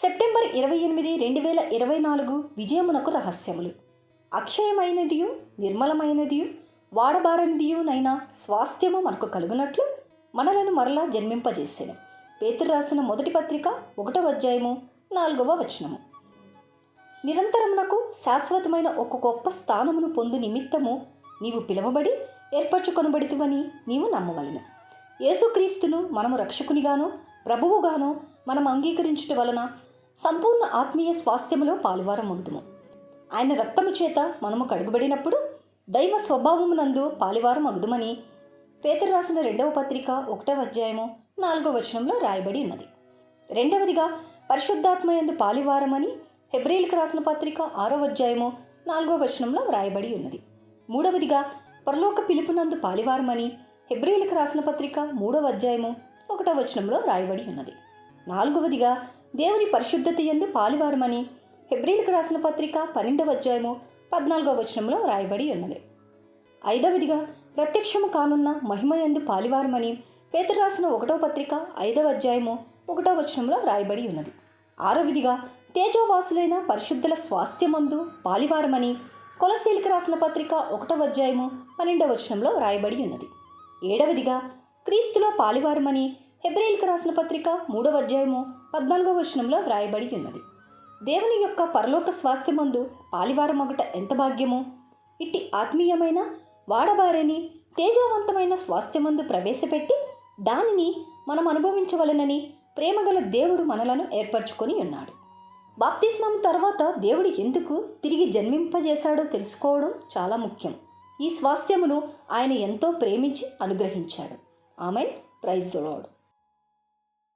September ఇరవై ఎనిమిది రెండు వేల ఇరవై నాలుగు విజయమునకు రహస్యములు. అక్షయమైనదియు నిర్మలమైనదియు వాడబారనిదియునైనా స్వాస్థ్యము మనకు కలుగునట్లు మనలను మరలా జన్మింపజేసాను. పేతురు రాసిన మొదటి పత్రిక ఒకటవ అధ్యాయము నాలుగవ వచనము. నిరంతరమునకు శాశ్వతమైన ఒక గొప్ప స్థానమును పొందు నిమిత్తము నీవు పిలువబడి ఏర్పరచుకొనబడితివని నీవు నమ్మవలను. యేసుక్రీస్తును మనము రక్షకునిగాను ప్రభువుగాను మనం అంగీకరించుట వలన సంపూర్ణ ఆత్మీయ స్వాస్థ్యములో పాలువారమగుదుము ఆయన రక్తము చేత మనము కడుగుబడినప్పుడు దైవ స్వభావమునందు పాలివారం అగుదుమని పేతురు రాసిన రెండవ పత్రిక ఒకటవ అధ్యాయము నాలుగవ వచనంలో రాయబడి ఉన్నది. రెండవదిగా పరిశుద్ధాత్మ యందు పాలివారమని హెబ్రిల్కి రాసిన పత్రిక ఆరవ అధ్యాయము నాలుగవ వచనంలో వ్రాయబడి ఉన్నది. మూడవదిగా పరలోక పిలుపునందు పాలివారమని హెబ్రిల్కి రాసిన పత్రిక మూడవ అధ్యాయము ఒకటవ వచనంలో రాయబడి ఉన్నది. నాలుగవదిగా దేవుని పరిశుద్ధత యందు పాలివారమని హెబ్రిల్కి రాసిన పత్రిక పన్నెండవ అధ్యాయము పద్నాలుగవ వచనంలో రాయబడి ఉన్నది. ఐదవదిగా ప్రత్యక్షము కానున్న మహిమ ఎందు పాలివారమని పేద రాసిన ఒకటో పత్రిక ఐదవ అధ్యాయము ఒకటో వచనంలో రాయబడి ఉన్నది. ఆరవదిగా తేజోవాసులైన పరిశుద్ధుల స్వాస్థ్యమందు పాలివారమని కొలశీలికి రాసిన పత్రిక ఒకటవ అధ్యాయము పన్నెండవ వచనంలో రాయబడి ఉన్నది. ఏడవదిగా క్రీస్తులో పాలివారమని హెబ్రిల్కి రాసిన పత్రిక మూడవ అధ్యాయము పద్నాలుగవ వచనంలో వ్రాయబడి ఉన్నది. దేవుని యొక్క పరలోక స్వాస్థ్యమందు పాలివారమగుట ఎంత భాగ్యము? ఇట్టి ఆత్మీయమైన వాడబారని తేజవంతమైన స్వాస్థ్యమందు ప్రవేశపెట్టి దానిని మనం అనుభవించవలనని ప్రేమగల దేవుడు మనలను ఏర్పరచుకొని ఉన్నాడు. బాప్తిస్మం తర్వాత దేవుడు ఎందుకు తిరిగి జన్మింపజేశాడో తెలుసుకోవడం చాలా ముఖ్యం. ఈ స్వాస్థ్యమును ఆయన ఎంతో ప్రేమించి అనుగ్రహించాడు. ఆమెన్. Praise the